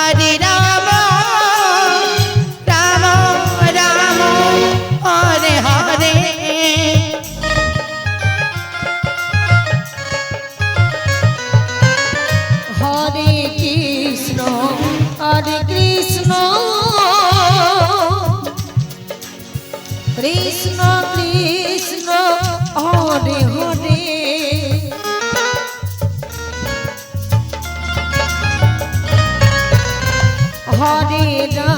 I Adida. ঘরে যা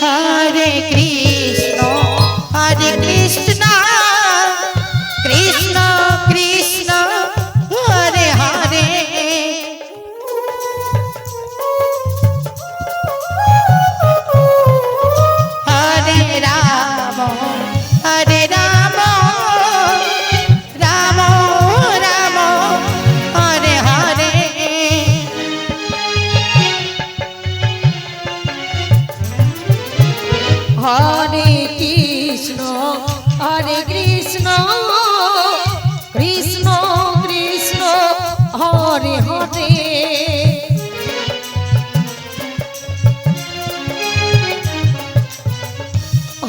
হরে কৃষ্ণ হরে কৃষ্ণ হরে কৃষ্ণ কৃষ্ণ কৃষ্ণ হরে হরে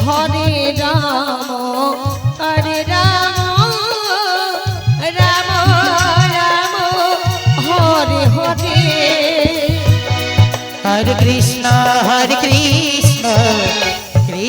হরে রাম হরে Ram Hare Krishna, Hare Krishna.